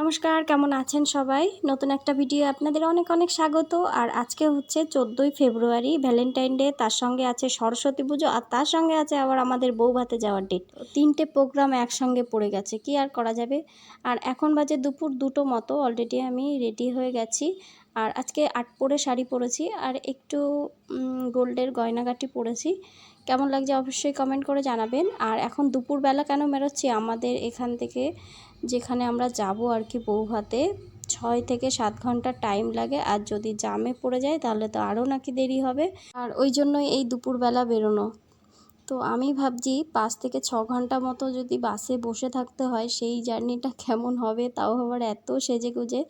নমস্কার, কেমন আছেন সবাই? নতুন একটা ভিডিও আপনাদের অনেক অনেক স্বাগত। আর আজকে হচ্ছে চোদ্দোই ফেব্রুয়ারি ভ্যালেন্টাইন ডে তার সঙ্গে আছে সরস্বতী পুজো আর তার সঙ্গে আছে আবার আমাদের বউ ভাতে যাওয়ার ডেট তিনটে প্রোগ্রাম একসঙ্গে পড়ে গেছে, কি আর করা যাবে? আর এখন বাজে দুপুর দুটো মতো অলরেডি আমি রেডি হয়ে গেছি। আর আজকে আট পরে শাড়ি পরেছি আর একটু গোল্ডের গয়নাগাটি পরেছি। কেমন লাগছে অবশ্যই কমেন্ট করে জানাবেন। আর এখন দুপুরবেলা কেন বেরোচ্ছি আমাদের এখান থেকে যেখানে আমরা যাব আর কি বৌভাতে, ছয় থেকে সাত ঘণ্টা টাইম লাগে। আর যদি জামে পড়ে যায় তাহলে তো আরও নাকি দেরি হবে। আর ওই জন্যই এই দুপুরবেলা বেরোনো। তো আমি ভাবছি, পাঁচ থেকে ছ ঘণ্টা মতো যদি বাসে বসে থাকতে হয়, সেই জার্নিটা কেমন হবে, তাও আবার এত সেজে গুজে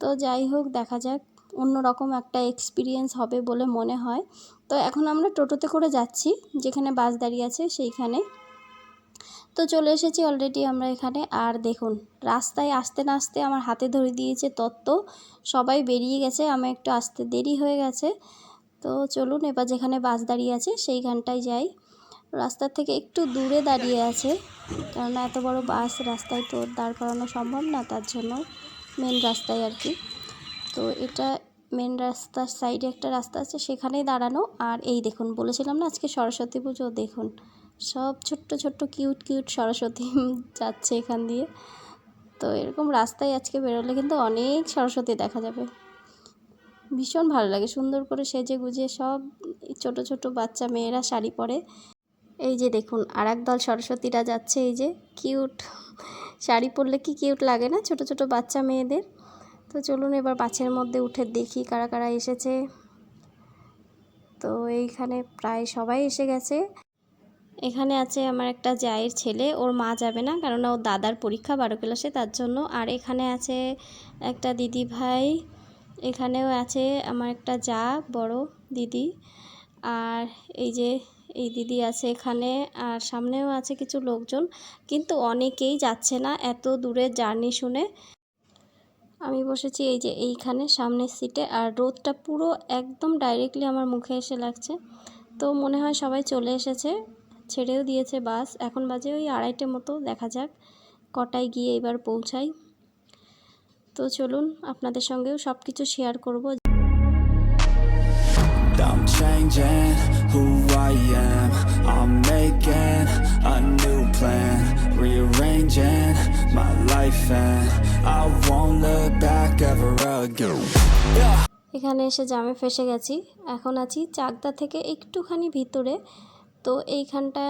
তো যাই হোক, দেখা যাক। অন্যরকম একটা এক্সপিরিয়েন্স হবে বলে মনে হয়। তো এখন আমরা টোটোতে করে যাচ্ছি, যেখানে বাস দাঁড়িয়ে আছে সেইখানে। তো চলে এসেছি অলরেডি আমরা এখানে। আর দেখুন, রাস্তায় আসতে না আসতে আমার হাতে ধরে দিয়েছে তত্ত্ব। সবাই বেরিয়ে গেছে আমার একটু আসতে দেরি হয়ে গেছে। তো চলুন, এবার যেখানে বাস দাঁড়িয়ে আছে সেইখানটায় যাই। রাস্তার থেকে একটু দূরে দাঁড়িয়ে আছে, কেননা এত বড় বাস রাস্তায় তো দাঁড় করানো সম্ভব না, তার জন্য মেন রাস্তায় আর কি। তো এটা মেন রাস্তার সাইডে একটা রাস্তা আছে, সেখানেই দাঁড়ানো। আর এই দেখুন, বলেছিলাম না আজকে সরস্বতী পুজো, দেখুন। সব ছোট্ট ছোট্ট কিউট কিউট সরস্বতী যাচ্ছে এখান দিয়ে। তো এরকম রাস্তায় আজকে বেরোলে কিন্তু অনেক সরস্বতী দেখা যাবে। ভীষণ ভালো লাগে, সুন্দর করে সেজে গুজে সব ছোট ছোট বাচ্চা মেয়েরা শাড়ি পরে। এই যে দেখুন আর দল সরস্বতীরা যাচ্ছে, এই যে কিউট। শাড়ি পরলে কি কিউট লাগে না ছোট ছোট বাচ্চা মেয়েদের? তো চলুন এবার বাসের মধ্যে উঠে দেখি কারা কারা এসেছে। তো এইখানে প্রায় সবাই এসে গেছে। এখানে আছে আমার একটা জায়ের ছেলে, ওর মা যাবে না কারণ ওর দাদার পরীক্ষা বারো ক্লাসে, তার জন্য। আর এখানে আছে একটা দিদি ভাই, এখানেও আছে আমার একটা যা বড় দিদি। আর এই যে এই দিদি আছে এখানে, আর সামনেও আছে কিছু লোকজন, কিন্তু অনেকেই যাচ্ছে না এত দূরে জার্নি শুনে। আমি বসেছি এই যে এইখানে সামনের সিটে আর রোদটা পুরো একদম ডাইরেক্টলি আমার মুখে এসে লাগছে। তো মনে হয় সবাই চলে এসেছে। ছেড়েও দিয়েছে বাস। এখন বাজে ওই আড়াইটে মতো দেখা যাক কটায় গিয়ে এবার পৌঁছাই। তো চলুন আপনাদের সঙ্গেও সব কিছু শেয়ার করব। I'm changing who I am. I'm making a new plan. Rearranging my life and I won't look back ever again. এখানে এসে জামে ফেসে গেছি। এখন আছি চাকদা থেকে একটুখানি ভিতরে। তো এইখানটা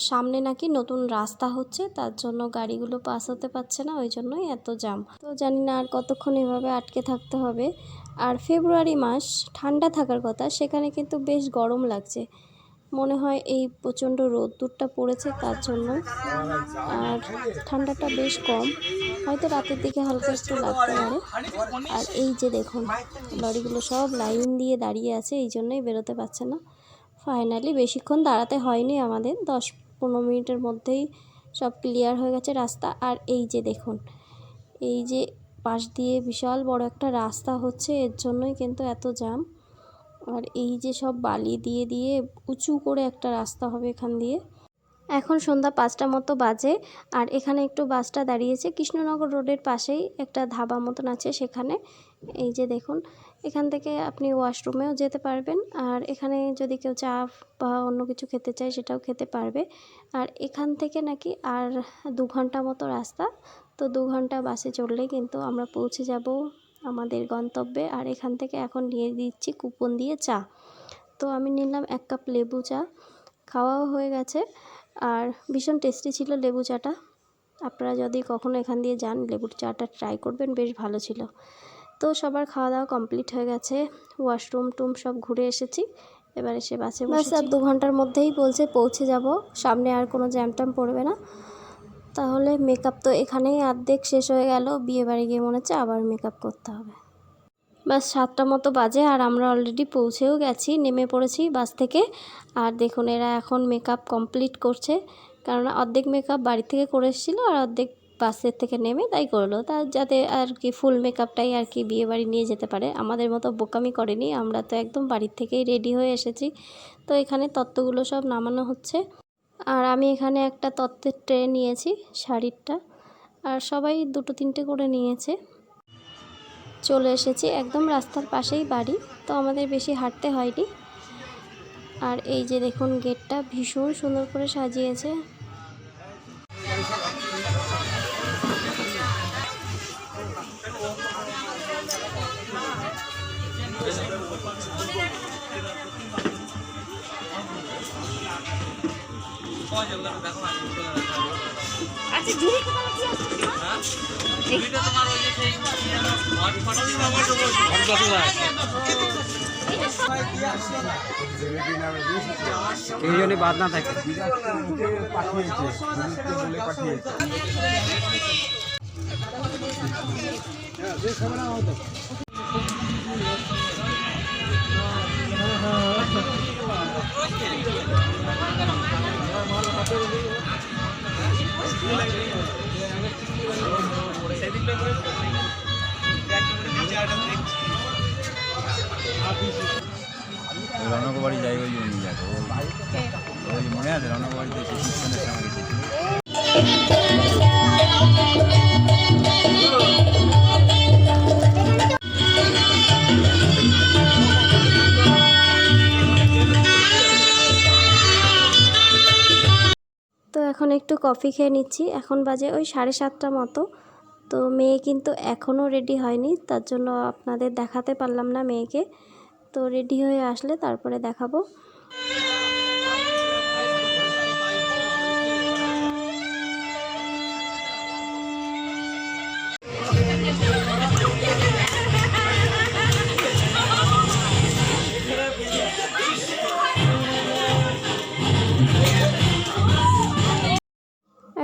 সামনে নাকি নতুন রাস্তা হচ্ছে, তার জন্য গাড়িগুলো পাস হতে পারছে না, ওই জন্যই এত জাম তো জানি না আর কতক্ষণ এভাবে আটকে থাকতে হবে। আর ফেব্রুয়ারি মাস ঠান্ডা থাকার কথা, সেখানে কিন্তু বেশ গরম লাগছে। মনে হয় এই প্রচণ্ড রোদ্দুরটা পড়েছে তার জন্য। আর ঠান্ডাটা বেশ কম। হয়তো রাতের দিকে হালকা একটু লাগতে পারে। আর এই যে দেখুন, লরিগুলো সব লাইন দিয়ে দাঁড়িয়ে আছে, এই জন্যই বেরোতে পারছে না। ফাইনালি বেশিক্ষণ দাঁড়াতে হয়নি আমাদের। দশ পনেরো মিনিটের মধ্যেই সব ক্লিয়ার হয়ে গেছে রাস্তা। আর এই যে দেখুন, এই যে পাশ দিয়ে বিশাল বড় একটা রাস্তা হচ্ছে, এর জন্যই কিন্তু এত জাম আর এই যে সব বালি দিয়ে দিয়ে উঁচু করে একটা রাস্তা হবে এখান দিয়ে। এখন সন্ধ্যা পাঁচটা মতো বাজে, আর এখানে একটু বাসটা দাঁড়িয়েছে। কৃষ্ণনগর রোডের পাশেই একটা ধাবা মতন আছে সেখানে। এই যে দেখুন এখান থেকে আপনি ওয়াশরুমেও যেতে পারবেন। আর এখানে যদি কেউ চা বা অন্য কিছু খেতে চায় সেটাও খেতে পারবে। আর এখান থেকে নাকি আর দু ঘণ্টা মতো রাস্তা। তো দু ঘণ্টা বাসে চললে কিন্তু আমরা পৌঁছে যাব আমাদের গন্তব্যে। আর এখান থেকে এখন নিয়ে দিচ্ছি কুপন দিয়ে চা। তো আমি নিলাম এক কাপ লেবু চা। খাওয়াও হয়ে গেছে। আর ভীষণ টেস্টি ছিল লেবু চাটা। আপনারা যদি কখনো এখান দিয়ে যান লেবুর চাটা ট্রাই করবেন, বেশ ভালো ছিল। তো সবার খাওয়া দাওয়া কমপ্লিট হয়ে গেছে। ওয়াশরুম টুম সব ঘুরে এসেছি। এবার এসে বাসে বাস আর দু ঘণ্টার মধ্যেই বলছে পৌঁছে যাব। সামনে আর কোনো জ্যাম ট্যাম পড়বে না। তাহলে মেকআপ তো এখানেই অর্ধেক শেষ হয়ে গেল। বিয়ে বাড়ি গিয়ে মনে হচ্ছে আবার মেকআপ করতে হবে। বাস সাতটা মতো বাজে আর আমরা অলরেডি পৌঁছেও গেছি। নেমে পড়েছি বাস থেকে। আর দেখুন এরা এখন মেকআপ কমপ্লিট করছে। কারণ অর্ধেক মেকআপ বাড়ি থেকে করে এসেছিল আর অর্ধেক বাসের থেকে নেমে তাই করল। তা যাতে আর কি ফুল মেকআপটাই আর কি বিয়ে বাড়ি নিয়ে যেতে পারে। আমাদের মতো বোকামি করেনি, আমরা তো একদম বাড়ির থেকেই রেডি হয়ে এসেছি। তো এখানে তত্ত্বগুলো সব নামানো হচ্ছে। আর আমি এখানে একটা তত্ত্বের ট্রে নিয়েছি, শাড়িরটা। আর সবাই দুটো তিনটে করে নিয়েছে। চলে এসেছি একদম রাস্তার পাশেই বাড়ি, তো আমাদের বেশি হাঁটতে হয়নি। আর এই যে দেখুন গেটটা ভীষণ সুন্দর করে সাজিয়েছে। আচ্ছা কি আছে? কেউ যেন বাদ না থাকে? রনক বাড়ি যাই ওই জন্য ওই মনে আছে রনক বাড়িতে সে এখন একটু কফি খেয়ে নিচ্ছি। এখন বাজে ওই সাড়ে সাতটা মতো। তো মেয়ে কিন্তু এখনও রেডি হয়নি, তার জন্য আপনাদের দেখাতে পারলাম না মেয়েকে। তো রেডি হয়ে আসলে তারপরে দেখাবো।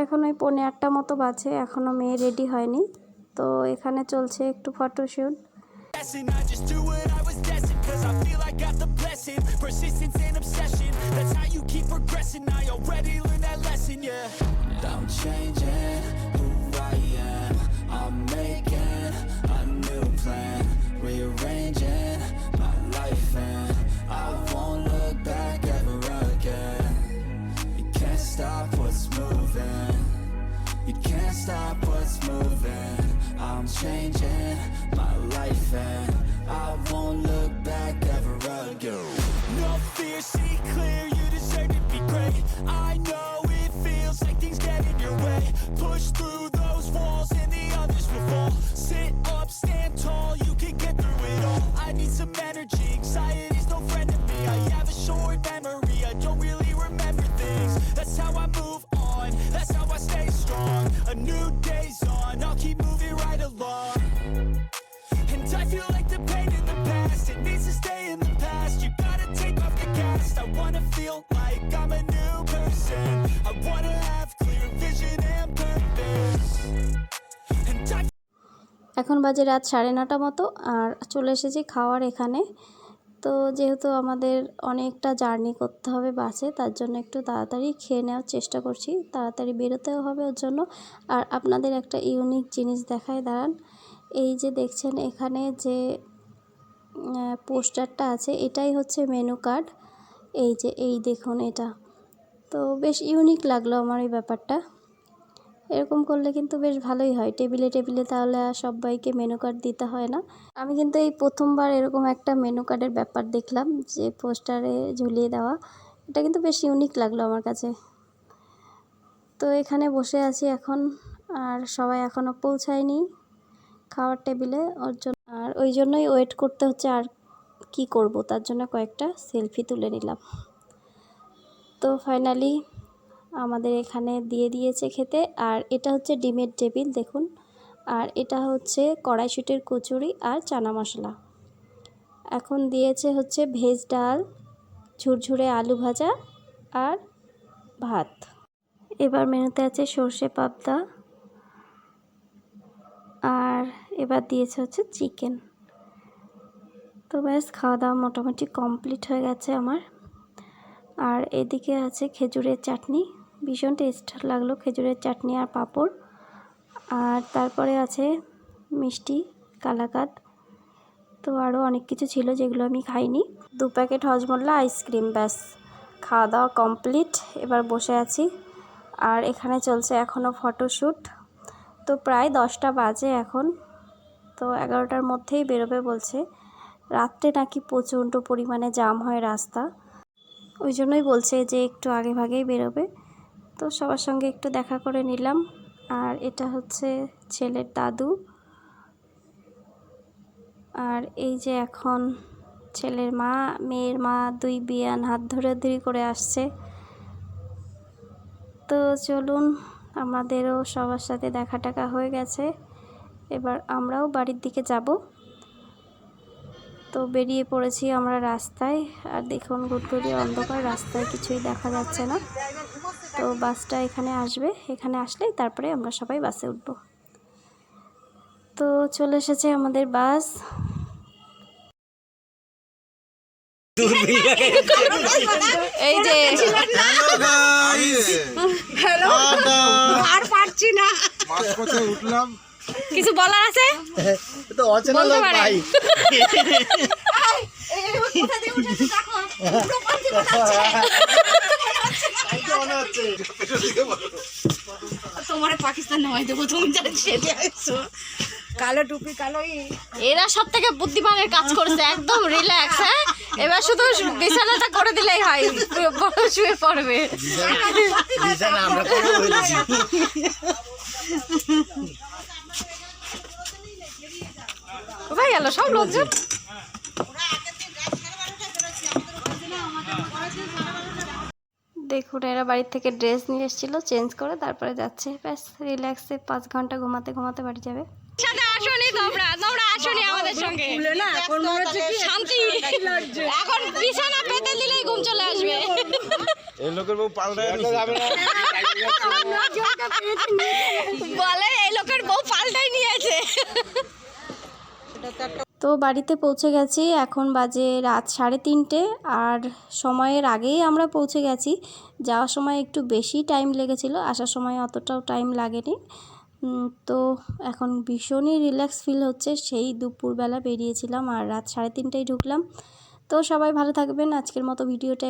এখন ওই পৌনে আটটা মতো বাজে এখনও মেয়ে রেডি হয়নি। তো এখানে চলছে একটু photoshoot guessing I just do changing my life and I won't look back ever again. No fear, see clear, you deserve to be great. I know feel like I'm a new person. I wanna have clear vision and purpose. এখন বাজে রাত সাড়ে নটা মতো, আর চলে এসেছি খাওয়ার এখানে। তো যেহেতু আমাদের অনেকটা জার্নি করতে হবে বাসে, তার জন্য একটু তাড়াতাড়ি খেয়ে নেওয়ার চেষ্টা করছি। তাড়াতাড়ি বেরোতেও হবে ওর জন্য। আর আপনাদের একটা ইউনিক জিনিস দেখায়, দাঁড়ান। এই যে দেখছেন এখানে যে পোস্টারটা আছে, এটাই হচ্ছে মেনু কার্ড এই যে, এই দেখুন এটা। তো বেশ ইউনিক লাগল আমার এই ব্যাপারটা। এরকম করলে কিন্তু বেশ ভালোই হয়। টেবিলে টেবিলে তাহলে আর সবাইকে মেনু কার্ড দিতে হয় না। আমি কিন্তু এই প্রথমবার এরকম একটা মেনু কার্ডের ব্যাপার দেখলাম, যে পোস্টারে ঝুলিয়ে দেওয়া। এটা কিন্তু বেশ ইউনিক লাগল আমার কাছে। তো এখানে বসে আছি এখন, আর সবাই এখনও পৌঁছায়নি খাওয়ার টেবিলে। ওর জন্য আর ওই জন্যই ওয়েট করতে হচ্ছে আর কি করব, তার জন্য কয়েকটা সেলফি তুলে নিলাম। তো ফাইনালি আমাদের এখানে দিয়ে দিয়েছে খেতে, আর এটা হচ্ছে ডিমের টেবিল, দেখুন। আর এটা হচ্ছে কড়াইশুটির কচুরি আর চানা মশলা। এখন দিয়েছে হচ্ছে ভেজ ডাল, ঝুরঝুরে আলু ভাজা আর ভাত। এবার মেনুতে আছে সর্ষে পাবদা। আর এবার দিয়েছে হচ্ছে চিকেন। তো ব্যাস খাওয়া দাওয়া মোটামুটি কমপ্লিট হয়ে গেছে আমার। আর এদিকে আছে খেজুরের চাটনি, ভীষণ টেস্ট লাগল খেজুরের চাটনি আর পাঁপড়। আর তারপরে আছে মিষ্টি কালাকাত তো আরও অনেক কিছু ছিল যেগুলো আমি খাইনি। দু প্যাকেট হজমোল্লা আইসক্রিম, ব্যাস। খাওয়া দাওয়া কমপ্লিট, এবার বসে আছি। আর এখানে চলছে এখনও ফটোশ্যুট। তো প্রায় দশটা বাজে এখন। তো এগারোটার মধ্যেই বেরোবে বলছে। রাত্রে নাকি প্রচণ্ড পরিমাণে জাম হয় রাস্তা? ওই জন্যই বলছে যে একটু আগে ভাগেই বেরোবে। তো সবার সঙ্গে একটু দেখা করে নিলাম। আর এটা হচ্ছে ছেলের দাদু। আর এই যে এখন ছেলের মা, মেয়ের মা দুই বিয়ান হাত ধরে ধরাধরি করে আসছে। তো চলুন, আমাদেরও সবার সাথে দেখা টাকা হয়ে গেছে। এবার আমরাও বাড়ির দিকে যাব। তো বেরিয়ে পড়েছি আমরা রাস্তায়। আর দেখুন গুটগুড়ি অন্ধকার রাস্তায় কিছুই দেখা যাচ্ছে না। তো বাসটা এখানে আসবে। এখানে আসলেই তারপরে আমরা সবাই বাসে উঠব। তো চলে এসেছে আমাদের বাস। এই যে আর পারছি না। উঠলাম। কিছু বলার আছে? তো অচেনা লোক ভাই। তোমার পাকিস্তান নামাই দেবো তুমি সেটে আসছো কালো টুপি কালো এরা সব থেকে বুদ্ধিমানের কাজ করেছে একদম রিল্যাক্স হ্যাঁ? এবার শুধু বিছানাটা করে দিলেই হয় শুয়ে পড়বে। বিছানা আমরা কোথায় গেল সব লোকজন? দেখুন এরা বাড়ির থেকে ড্রেস নিয়ে এসেছিল চেঞ্জ করে তারপরে যাচ্ছে। ব্যাস রিল্যাক্সে পাঁচ ঘণ্টা ঘুমাতে ঘুমাতে বাড়ি যাবে। সাথে আসনি তোমরা তোমরা আসনি আমাদের সঙ্গে। শান্তি। এখন বিছানা পেতে দিলেই ঘুম চলে আসবে। এই লোকের বউ পাল্টায় বলে এই লোকের বউ পাল্টাই নিয়েছে। তো বাড়িতে পৌঁছে গেছি। এখন বাজে রাত সাড়ে তিনটে আর সময়ের আগেই আমরা পৌঁছে গেছি। যাওয়ার সময় একটু বেশি টাইম লেগেছিল, আসার সময় অতটাও টাইম লাগেনি। তো এখন ভীষণই রিল্যাক্স ফিল হচ্ছে। সেই দুপুরবেলা বেরিয়েছিলাম আর রাত সাড়ে তিনটেই ঢুকলাম। তো সবাই ভালো থাকবেন। আজকের মতো ভিডিওটা